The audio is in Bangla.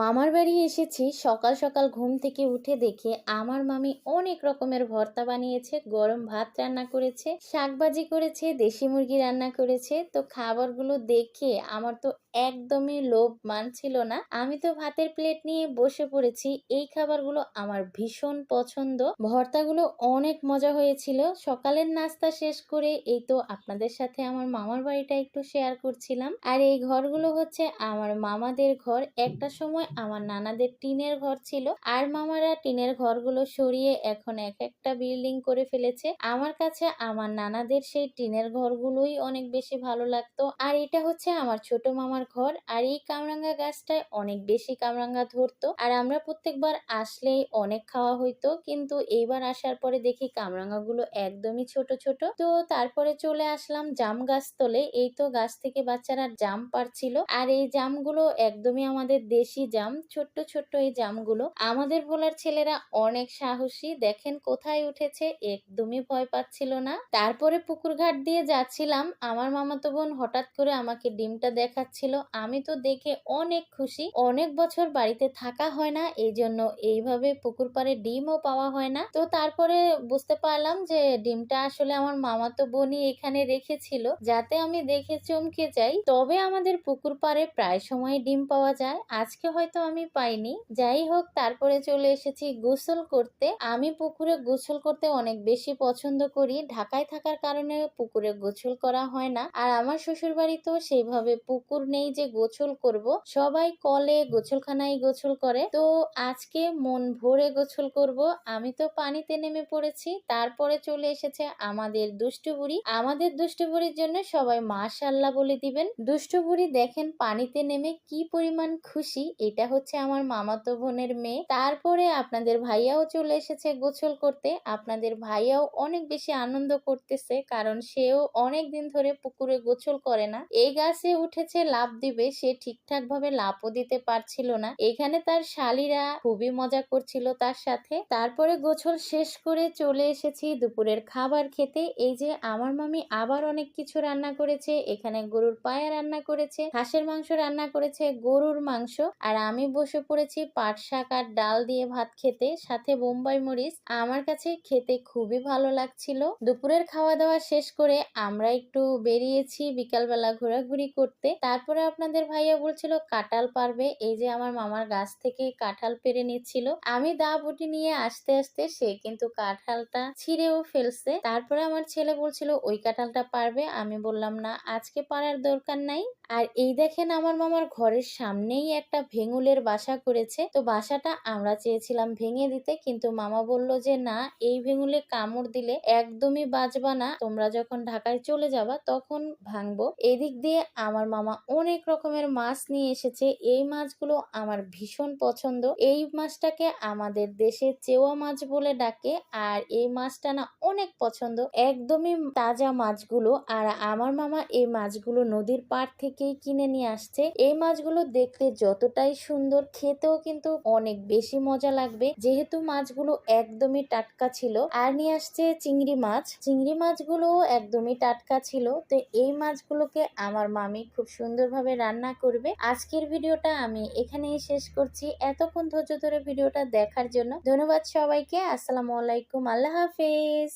মামার বাড়ি এসেছি, সকাল সকাল ঘুম থেকে উঠে দেখে আমার মামি অনেক রকমের ভর্তা বানিয়েছে, গরম ভাত রান্না করেছে, শাকবাজি করেছে, দেশি মুরগি রান্না করেছে। তো খাবারগুলো দেখে আমার তো একদমই লোভ মানছিল না। আমি তো ভাতের প্লেট নিয়ে বসে পড়েছি। এই খাবারগুলো আমার ভীষণ পছন্দ। ভর্তাগুলো অনেক মজা হয়েছিল। সকালের নাস্তা শেষ করে এই তো আপনাদের সাথে আমার মামার বাড়িটা একটু শেয়ার করছিলাম। আর এই ঘরগুলো হচ্ছে আমার মামাদের ঘর। একটা সময় আমার নানাদের টিনের ঘর ছিল। আর মামারা টিনের ঘরগুলো সরিয়ে এখন এক একটা বিল্ডিং করে ফেলেছে। আমার কাছে আমার নানাদের সেই টিনের ঘরগুলোই অনেক বেশি ভালো লাগতো। আর এটা হচ্ছে আমার ছোট মামার ঘর আর এই কামরাঙ্গা গাছটায় অনেক বেশি কামরাঙ্গা ধরতো। আর আমরা প্রত্যেকবার আসলেই অনেক খাওয়া হইতো, কিন্তু এইবার আসার পরে দেখি কামরাঙ্গাগুলো একদমই ছোট ছোট। তো তারপরে চলে আসলাম জাম গাছ তলে। এই তো গাছ থেকে বাচ্চারা জাম পারছিল। আর এই জামগুলো একদমই আমাদের দেশি জাম, ছোট্ট ছোট্ট এই জামগুলো। আমাদের ভোলার ছেলেরা অনেক সাহসী। দেখেন কোথায় উঠেছে, একদমই ভয় পাচ্ছিল না। তারপরে পুকুর ঘাট দিয়ে যাচ্ছিলাম। আমার মামাতো বোন হঠাৎ করে আমাকে ডিমটা দেখাচ্ছিল। আমি তো দেখে অনেক খুশি। অনেক বছর বাড়িতে থাকা হয় না এই জন্য এইভাবে পুকুর পাড়ে ডিমও পাওয়া হয় না। তো তারপরে বুঝতে পারলাম যে ডিমটা আসলে আমার মামাতো বোনই এখানে রেখেছিল, যাতে আমি দেখে চমকে যাই। তবে আমাদের পুকুর পাড়ে প্রায় সময় ডিম পাওয়া যায়, আজকে হয়তো আমি পাইনি। যাই হোক, তারপরে চলে এসেছি গোসল করতে। আমি পুকুরে গোসল করতে অনেক বেশি পছন্দ করি। ঢাকায় থাকার কারণে পুকুরে গোসল করা হয় না। আর আমার শ্বশুর বাড়ি তো সেইভাবে পুকুর নেই। যে গোসল করব, সবাই কলে গোসলখানায় গোসল করে। তো আজকে মন ভরে গোসল করব। আমি তো পানিতে নেমে পড়েছি, তারপরে চলে এসেছে আমাদের দুষ্টু বুড়ি। আমাদের দুষ্টু বুড়ির জন্য সবাই মাশাল্লাহ বলে দিবেন। দুষ্টু বুড়ি দেখেন পানিতে নেমে কি পরিমাণ খুশি, এটা হচ্ছে আমার মামাতো বোনের মেয়ে। তারপরে আপনাদের ভাইয়াও চলে এসেছে গোসল করতে। আপনাদের ভাইয়াও অনেক বেশি আনন্দ করতেছে, কারণ সেও অনেক দিন ধরে পুকুরে গোসল করে না। এই গাছে উঠেছে লাভ দিবে, সে ঠিকঠাক ভাবে লাভও দিতে পারছিল না। এখানে তার শালিরা খুবই মজা করছিল তার সাথে। তারপরে গোসল শেষ করে চলে এসেছি দুপুরের খাবার খেতে। এই যে আমার মামি আবার অনেক কিছু রান্না করেছে। এখানে গরুর পায়া রান্না করেছে, হাঁসের মাংস রান্না করেছে, গরুর মাংস। আর আমি বসে পড়েছি পাট শাক আর ডাল দিয়ে ভাত খেতে, সাথে বোম্বাই মরিচ। আমার কাছে খেতে খুবই ভালো লাগছিল। দুপুরের খাওয়া দাওয়া শেষ করে আমরা একটু বেরিয়েছি বিকালবেলা ঘোরাঘুরি করতে। তারপরে আপনাদের ভাইয়া বলছিল, কাঁঠাল পারবে। এই যে আমার মামার গাছ থেকে কাঁঠাল পেরে নিচ্ছিল। আমি দা বুটি নিয়ে আসতে আসতে সে কিন্তু কাঁঠালটা ছিঁড়েও ফেলছে। তারপরে আমার ছেলে বলছিল, ওই কাঁঠালটা পারবে? আমি বললাম, না, আজকে পারার দরকার নাই। আর এই দেখেন আমার মামার ঘরের সামনেই একটা ভেঙুলের বাসা করেছে। তো বাসাটা আমরা চেয়েছিলাম ভেঙে দিতে, কিন্তু মামা বলল যে, না, এই ভেঙুলে কামড় দিলে একদমই বাজবা না। তোমরা যখন ঢাকায় চলে যাবা, তখন ভাঙবো। এদিক দিয়ে আমার মামা অনেক রকমের মাছ নিয়ে এসেছে। এই মাছগুলো আমার ভীষণ পছন্দ। এই মাছটাকে আমাদের দেশে চেওয়া মাছ বলে ডাকে, আর এই মাছটা না অনেক পছন্দ। একদমই তাজা মাছগুলো, আর আমার মামা এই মাছগুলো নদীর পাড় থেকেই কিনে নিয়ে আসছে। এই মাছগুলো দেখতে যতটাই সুন্দর, খেতেও কিন্তু অনেক বেশি মজা লাগবে। যেহেতু মাছগুলো একদমই টাটকা ছিল, আর নিয়ে আসছে চিংড়ি মাছ। চিংড়ি মাছগুলো একদমই টাটকা ছিল। তো এই মাছগুলোকে আমার মামি খুব সুন্দরভাবে রান্না করবে। আজকের ভিডিওটা আমি এখানেই শেষ করছি। এতক্ষণ ধৈর্য ধরে ভিডিওটা দেখার জন্য ধন্যবাদ সবাইকে। আসসালামু আলাইকুম। আল্লাহ হাফেজ।